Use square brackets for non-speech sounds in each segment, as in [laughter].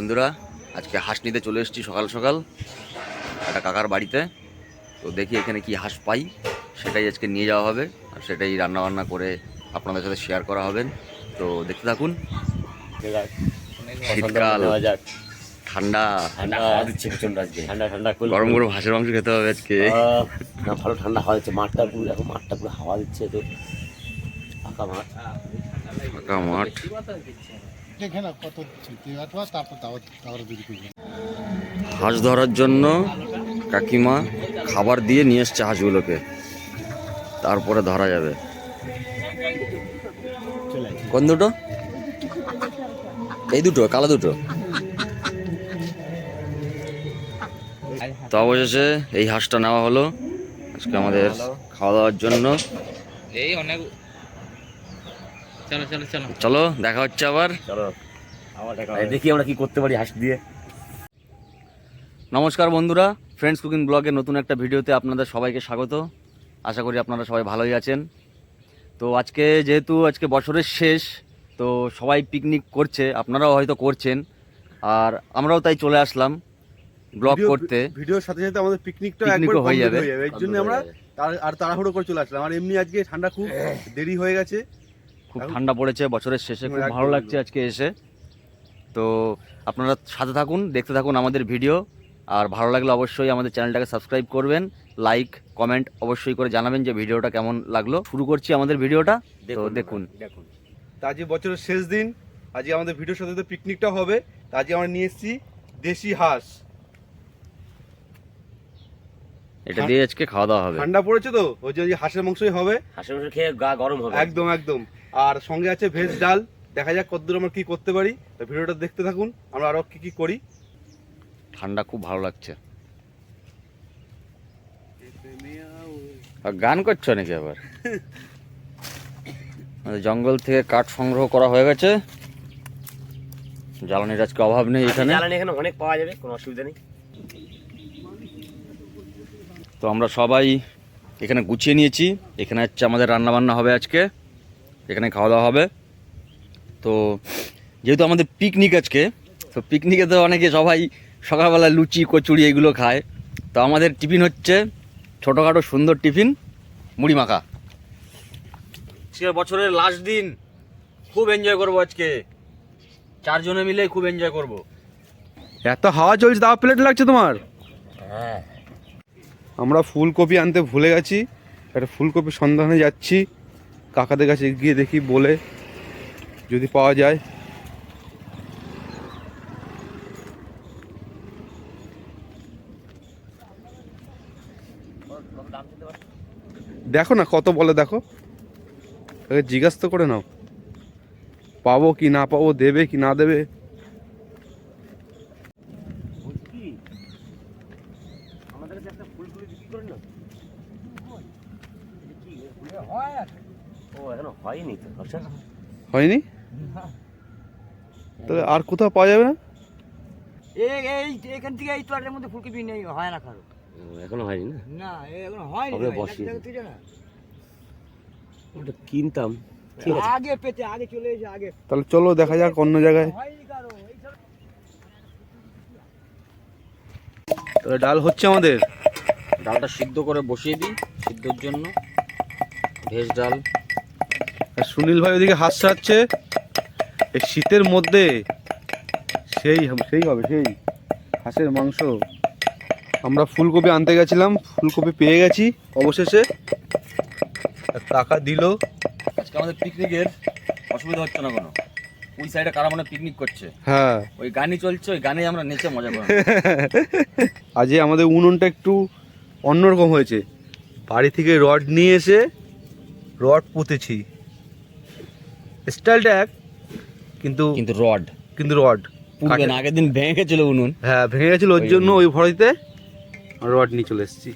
বন্ধুরা আজকে হাঁস নিতে চলে এসেছি সকাল সকাল একটা কাকার বাড়িতে। তো দেখি এখানে কি হাঁস পাই সেটাই আজকে নিয়ে যাওয়া হবে আর সেটাই রান্না বান্না করে আপনাদের সাথে শেয়ার করা হবে। তো দেখতে থাকুন। শীতকাল ঠান্ডা। ঠান্ডা দিচ্ছে প্রচণ্ড আজকে। ঠান্ডা ঠান্ডা গরম গরম হাঁসের মাংস খেতে হবে আজকে। না, ভালো ঠান্ডা হাওয়া দিচ্ছে মাঠটা পুরো এখন মাঠটা পুরো হাওয়া দিচ্ছে তো ফাঁকা মাঠ। ফাঁকা মাঠ। দেখে না কত অথবা তারপর দাওয়াত দাওয়াত বিক্রি করবি হাঁস ধরার জন্য কাকিমা খাবার দিয়ে নিয়ে এসছে হাঁসগুলোকে। তারপরে ধরা যাবে। কোন দুটো? এই দুটো কালো দুটো। তো অবশেষে এই হাঁসটা নেওয়া হলো। আজকে আমাদের খাওয়া দাওয়ার জন্য। এই অনেক চলো চলো চলো। চলো দেখা হচ্ছে আবার। চলো দেখি আমরা কি করতে পারি হাঁস দিয়ে। নমস্কার বন্ধুরা ফ্রেন্ডস কুকিং ব্লগের নতুন একটা ভিডিওতে আপনাদের সবাইকে স্বাগত। আশা করি আপনারা সবাই ভালোই আছেন। তো আজকে যেহেতু আজকে বছরের শেষ তো সবাই পিকনিক করছে আপনারাও হয়তো করছেন। আর আমরাও তাই চলে আসলাম ব্লগ করতে। ভিডিওর সাথে সাথে আমাদের পিকনিকটা একবার হয়ে যাবে। এর জন্য আমরা আর তাড়াহুড়ো করে চলে আসলাম। আর এমনি আজকে ঠান্ডা খুব দেরি হয়ে গেছে। খুব ঠান্ডা পড়েছে বছরের শেষে খুব ভালো লাগছে আজকে এসে। তো আপনারা সাথে থাকুন দেখতে থাকুন আমাদের ভিডিও। আর ভালো লাগলে অবশ্যই আমাদের চ্যানেলটাকে সাবস্ক্রাইব করবেন লাইক কমেন্ট অবশ্যই করে জানাবেন যে ভিডিওটা কেমন লাগল। শুরু করছি আমাদের ভিডিওটা তো দেখুন দেখুন। তা আজকে বছরের শেষ দিন আজকে আমাদের ভিডিওর সাথে সাথে পিকনিকটা হবে। তা আজকে আমরা নিয়ে এসেছি দেশি হাঁস। এটা দিয়ে আজকে খাওয়া দাওয়া হবে। ঠান্ডা পড়েছে তো ওই জন্য আজকে হাঁসের মাংসই হবে। হাঁসের মাংস খেয়ে গা গরম হবে। একদম একদম। আর সঙ্গে আছে ভেজ ডাল। দেখা যাক কতদূর আমরা কি করতে পারি। তো ভিডিওটা দেখতে থাকুন আমরা আরও কি কি করি। ঠান্ডা খুব ভালো লাগছে। আর গান করছ নাকি আবার? জঙ্গল থেকে কাঠ সংগ্রহ করা হয়ে গেছে। জ্বালানির আজকে অভাব নেই এখানে। জ্বালানি এখানে অনেক পাওয়া যাবে কোনো অসুবিধা নেই। তো আমরা সবাই এখানে গুছিয়ে নিয়েছি। এখানে হচ্ছে আমাদের রান্না বান্না হবে আজকে। এখানে খাওয়া দাওয়া হবে। তো যেহেতু আমাদের পিকনিক আজকে তো পিকনিকে তো অনেকে সবাই সকালবেলা লুচি কচুরি এগুলো খায়। তো আমাদের টিফিন হচ্ছে ছোটোখাটো সুন্দর টিফিন মুড়ি মাখা। আজকে বছরের লাস্ট দিন। খুব এনজয় করব আজকে। চারজনে মিলে খুব এনজয় করব। এত হাওয়া চলছে দাওয়া প্লেট লাগছে তোমার? হ্যাঁ। আমরা ফুলকপি আনতে ভুলে গেছি। একটা ফুলকপি সন্ধানে যাচ্ছি। কাকাদের কাছে গিয়ে দেখি বলে যদি পাওয়া যায়। দেখো না কত বলে দেখো। জিজ্ঞাসা করে নাও। পাবো কি না পাবো, দেবে কি না দেবে আমাদের কাছে একটা ফুলকপি বিক্রি করেন না ও এখনও হয়নি তো আচ্ছা হয়নি? তাহলে আর কোথাও পাওয়া যাবে না? এই এই এখান থেকে এই মধ্যে ফুলকপি নেই হয় না কারও। এখনও হয়নি না? না এখন হয়নি ওটা কিনতাম। আগে পেতে আগে চলে এসে আগে। তাহলে চলো দেখা যাক অন্য জায়গায়। তাহলে ডাল হচ্ছে আমাদের? ডালটা সিদ্ধ করে বসিয়ে দিই সিদ্ধর জন্য। ভেজ ডাল। সুনীল ভাই ওদিকে হাত সারছে এই শীতের মধ্যে সেই সেই হবে সেই হাঁসের মাংস। আমরা ফুলকপি আনতে গেছিলাম ফুলকপি পেয়ে গেছি অবশেষে। টাকা দিল। আজকে আমাদের পিকনিকের অসুবিধা হচ্ছে না কোনো? ওই সাইডে কারা মানে পিকনিক করছে? হ্যাঁ। ওই গানই চলছে ওই গানে আমরা নেচে মজা করব। [laughs] আজকে আমাদের উনুনটা একটু অন্যরকম হয়েছে। বাড়ি থেকে রড নিয়ে এসে রড পুঁতেছি। স্টাইলটা এক কিন্তু কিন্তু রড। কিন্তু রড। পুড়বে আগের দিন ভেঙে গেছিল উনুন। হ্যাঁ ভেঙে গেছিল ওর জন্য ওই ভরিতে রড নিয়ে চলে এসেছি।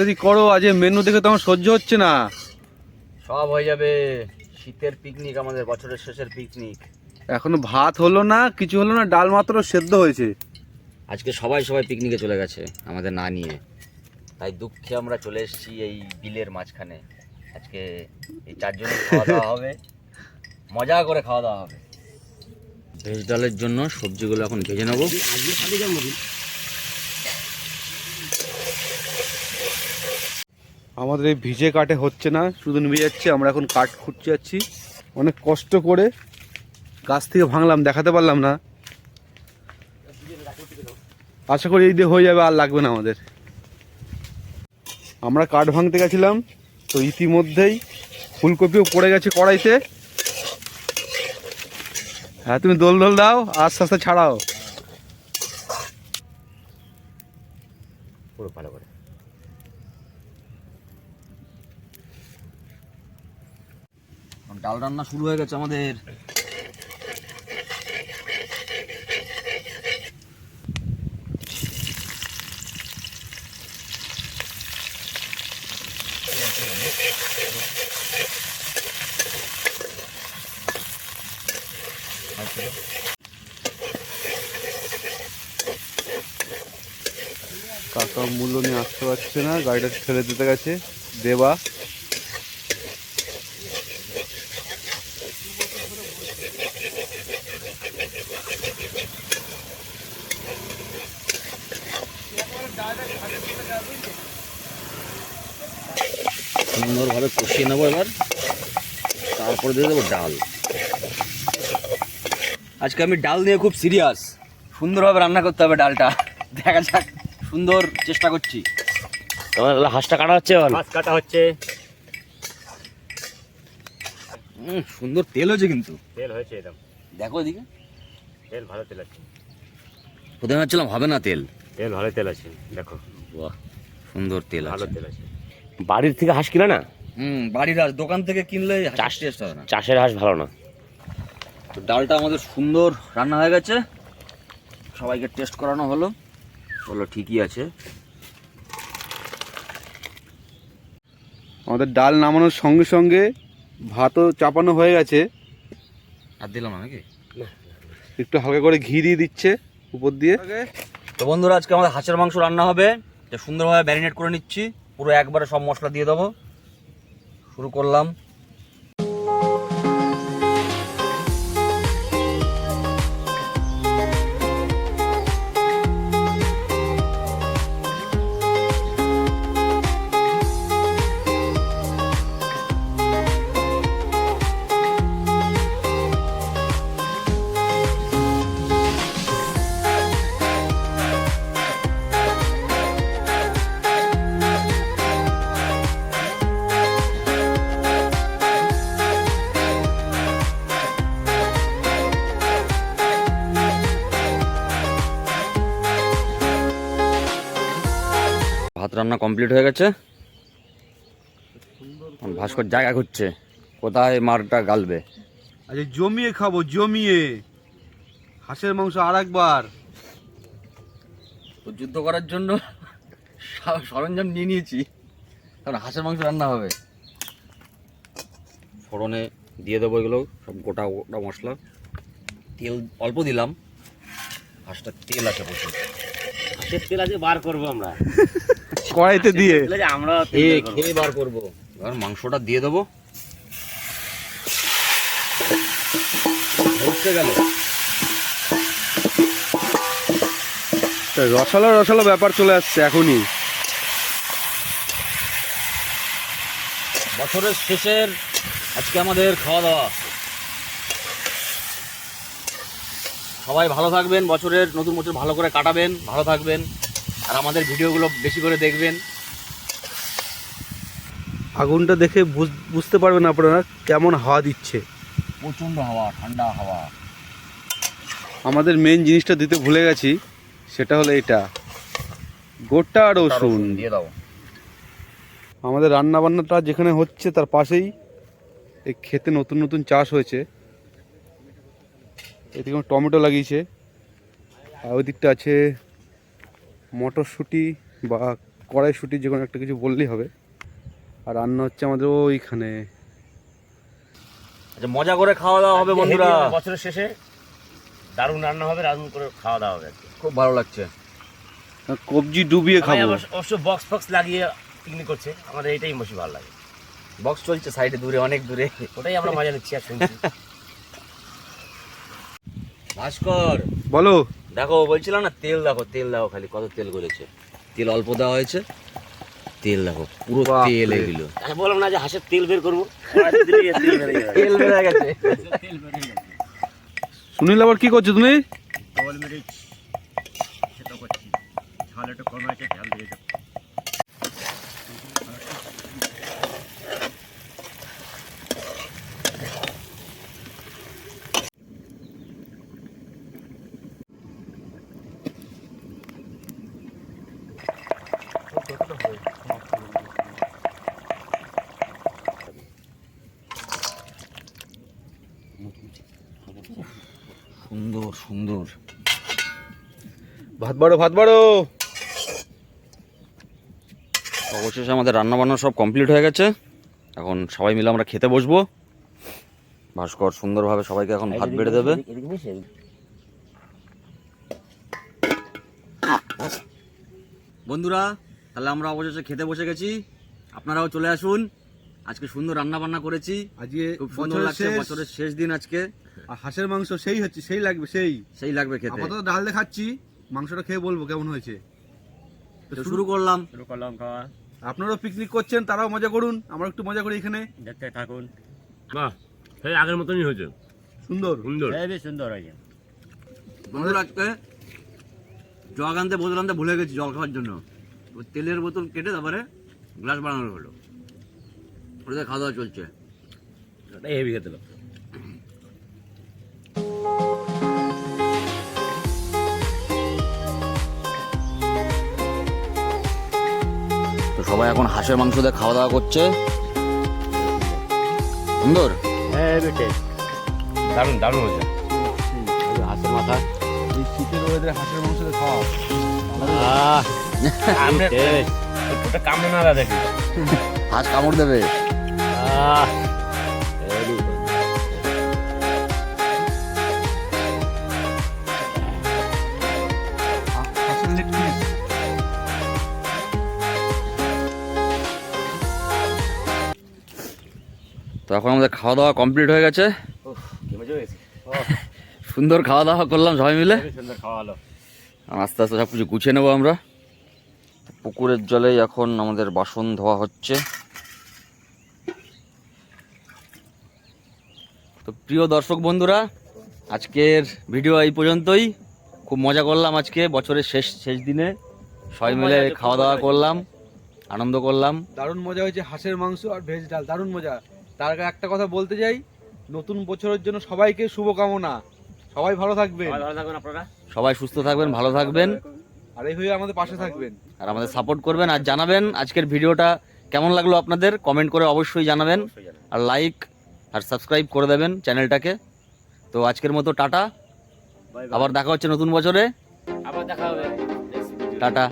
তাড়াতাড়ি করো আজ মেনু দেখে তো আমার সহ্য হচ্ছে না। সব হয়ে যাবে। শীতের পিকনিক আমাদের বছরের শেষের পিকনিক এখনও ভাত হলো না কিছু হলো না ডাল মাত্র সেদ্ধ হয়েছে। আজকে সবাই সবাই পিকনিকে চলে গেছে আমাদের না নিয়ে। তাই দুঃখে আমরা চলে এসেছি এই বিলের মাঝখানে। আজকে এই চারজনে খাওয়া দাওয়া হবে। মজা করে খাওয়া দাওয়া হবে। ভেজ ডালের জন্য সবজিগুলো এখন ভেজে নেব। আমাদের এই ভিজে কাটে হচ্ছে না। শুধু নেমে যাচ্ছে আমরা এখন কাঠ খুঁজতে যাচ্ছি। অনেক কষ্ট করে গাছ থেকে ভাঙলাম দেখাতে পারলাম না। আশা করি এই দিয়ে হয়ে যাবে আর লাগবে না আমাদের। আমরা কাঠ ভাঙতে গেছিলাম তো ইতিমধ্যেই ফুলকপিও পড়ে গেছে কড়াইতে। হ্যাঁ তুমি দোল দোল দাও আস্তে আস্তে ছাড়াও। পুরো ভালো করে। ডাল রান্না শুরু হয়ে গেছে আমাদের। কাকা মূল্য নিয়ে আসতে পারছে না, গাড়িটা ঠেলে দিতে গেছে। দেবা সুন্দরভাবে কষিয়ে নেব এবার তারপরে দিয়ে দেবো ডাল। আজকে আমি ডাল নিয়ে খুব সিরিয়াস সুন্দরভাবে রান্না করতে হবে ডালটা। দেখা যাক সুন্দর চেষ্টা করছি। তোমার হাঁসটা কাটা হচ্ছে এখন? কাটা হচ্ছে। সুন্দর তেল হয়েছে কিন্তু। তেল হয়েছে একদম। দেখো এদিকে। তেল ভালো তেল আছে। প্রথমে ভাবছিলাম হবে না তেল। তেল ভালো তেল আছে দেখো। বাহ সুন্দর তেল ভালো তেল আছে। বাড়ির থেকে হাঁস কিনা না? হুম বাড়ির আর দোকান থেকে কিনলে চাষ টেস্ট হবে না। চাষের হাঁস ভালো না। তো ডালটা আমাদের সুন্দর রান্না হয়ে গেছে। সবাইকে টেস্ট করানো হলো। বলল ঠিকই আছে। আমাদের ডাল নামানোর সঙ্গে সঙ্গে ভাতও চাপানো হয়ে গেছে। আর দিলাম নাকি? একটু হালকা করে ঘি দিয়ে দিচ্ছে উপর দিয়ে। তো বন্ধুরা আজকে আমাদের হাঁসের মাংস রান্না হবে। সুন্দরভাবে ম্যারিনেট করে নিচ্ছি। পুরো একবারে সব মশলা দিয়ে দেবো। শুরু করলাম। রান্না কমপ্লিট হয়ে গেছে। ভাস্কর জায়গা খুঁজছে কোথায় মারটা গালবে। আচ্ছা জমিয়ে খাব জমিয়ে। হাঁসের মাংস আর একবার তো যুদ্ধ করার জন্য সরঞ্জাম নিয়ে নিয়েছি। কারণ হাঁসের মাংস রান্না হবে। ফোড়নে দিয়ে দেবো এগুলো সব গোটা গোটা মশলা। তেল অল্প দিলাম। হাঁসটা তেল আছে প্রচুর। হাঁসের তেল আছে বার করব আমরা। [laughs] কড়াইতে দিয়ে। আমরা খেয়ে বার করব। এবার মাংসটা দিয়ে দেবো। গেল। রসালো রসালো ব্যাপার চলে আসছে এখনই। বছরের শেষের আজকে আমাদের খাওয়া দাওয়া। সবাই ভালো থাকবেন বছরের নতুন বছর ভালো করে কাটাবেন ভালো থাকবেন। আর আমাদের ভিডিওগুলো বেশি করে দেখবেন। আগুনটা দেখে বুঝ- বুঝতে পারবেন আপনারা কেমন হাওয়া দিচ্ছে। প্রচণ্ড হাওয়া ঠান্ডা হাওয়া। আমাদের মেন জিনিসটা দিতে ভুলে গেছি সেটা হলো এটা। গোটা রসুন। দিয়ে দাও। আমাদের রান্না বান্নাটা যেখানে হচ্ছে তার পাশেই এই খেতে নতুন নতুন চাষ হয়েছে। এদিকে আমার টমেটো লাগিয়েছে আর ওই দিকটা আছে মটরশুঁটি বা কড়াইশুটি যে কোনো একটা কিছু বললেই হবে। আর রান্না হচ্ছে আমাদের ওইখানে। আচ্ছা মজা করে খাওয়া দাওয়া হবে বন্ধুরা। বছরের শেষে দারুণ রান্না হবে দারুণ করে খাওয়া দাওয়া হবে। খুব ভালো লাগছে। কবজি ডুবিয়ে খাব। অবশ্য- অবশ্য বক্স ফক্স লাগিয়ে পিকনিক করছে আমাদের এটাই বেশি ভালো লাগে। বক্স চলছে সাইডে দূরে অনেক দূরে। ওটাই আমরা মজা নিচ্ছি আর শুনছি। ভাস্কর। বলো। দেখো বলছিলাম না তেল দেখো তেল দেখো খালি কত তেল করেছে। তেল অল্প দেওয়া হয়েছে তেল দেখো পুরো তেল এগুলো। আমি বললাম না যে হাসের তেল বের করব। তেল বের হয়ে বেড়ে গেছে। সুনীল আবার কি করছ তুমি? ঝাল একটু কম আছে ঝাল দিয়ে দাও। সুন্দর। ভাত বাড়ো ভাত বাড়ো। অবশেষে আমাদের রান্না বান্না সব কমপ্লিট হয়ে গেছে। এখন সবাই মিলে আমরা খেতে বসবো। ভাস্কর সুন্দরভাবে সবাইকে এখন ভাত বেড়ে দেবে। বন্ধুরা তাহলে আমরা অবশেষে খেতে বসে গেছি। আপনারাও চলে আসুন। আজকে সুন্দর রান্না বান্না করেছি। আজকে খুব সুন্দর লাগছে বছরের শেষ দিন আজকে। আর হাঁসের মাংস সেই হচ্ছে সেই লাগবে সেই। সেই লাগবে খেতে। আপাতত ডাল দিয়ে খাচ্ছি মাংসটা খেয়ে বলব কেমন হয়েছে। তো শুরু করলাম। শুরু করলাম খাওয়া। আপনারাও পিকনিক করছেন তারাও মজা করুন আমরা একটু মজা করি এখানে। দেখতে থাকুন। বাহ সেই আগের মতনই হয়েছে। সুন্দর। সুন্দর। বেশ সুন্দর হয়েছে। বন্ধুরা আজকে জগ আনতে বোতল আনতে ভুলে গেছি জল খাওয়ার জন্য। ওই তেলের বোতল কেটে তারপরে গ্লাস বানানো হলো। ওটাতে খাওয়া দাওয়া চলছে। হেভি খেতে লাগতো এখন হাঁসের মাংস দিয়ে খাওয়া দাওয়া করছে। সুন্দর? হ্যাঁ দারুণ দারুণ হয়েছে। হাঁসের মাথা। এই শীতের ওয়েদারে হাঁসের মাংস দিয়ে খাওয়া। আহ আমরা ওটা কামড়ে না দাদা দেখি। হাঁস কামড় দেবে। আহ তো এখন আমাদের খাওয়া দাওয়া কমপ্লিট হয়ে গেছে। কি সুন্দর খাওয়া দাওয়া করলাম সবাই মিলে। সুন্দর খাওয়া হলো আস্তে আস্তে সব কিছু গুছিয়ে নেব আমরা। পুকুরের জলেই এখন আমাদের বাসন ধোয়া হচ্ছে। তো প্রিয় দর্শক বন্ধুরা আজকের ভিডিও এই পর্যন্তই। খুব মজা করলাম আজকে বছরের শেষ শেষ দিনে। সবাই মিলে খাওয়া দাওয়া করলাম আনন্দ করলাম। দারুণ মজা হয়েছে হাঁসের মাংস আর ভেজ ডাল দারুণ মজা। তার আগে একটা কথা বলতে যাই নতুন বছরের জন্য সবাইকে শুভকামনা। সবাই ভালো থাকবেন। সবাই ভালো থাকুন আপনারা। সবাই সুস্থ থাকবেন ভালো থাকবেন। আর এই হয়ে আমাদের পাশে থাকবেন। আর আমাদের সাপোর্ট করবেন আর জানাবেন আজকের ভিডিওটা কেমন লাগল আপনাদের? কমেন্ট করে অবশ্যই জানাবেন। আর লাইক আর সাবস্ক্রাইব করে দেবেন চ্যানেলটাকে তো আজকের মতো টাটা. আবার দেখা হচ্ছে নতুন বছরে। আবার দেখা হবে। টাটা।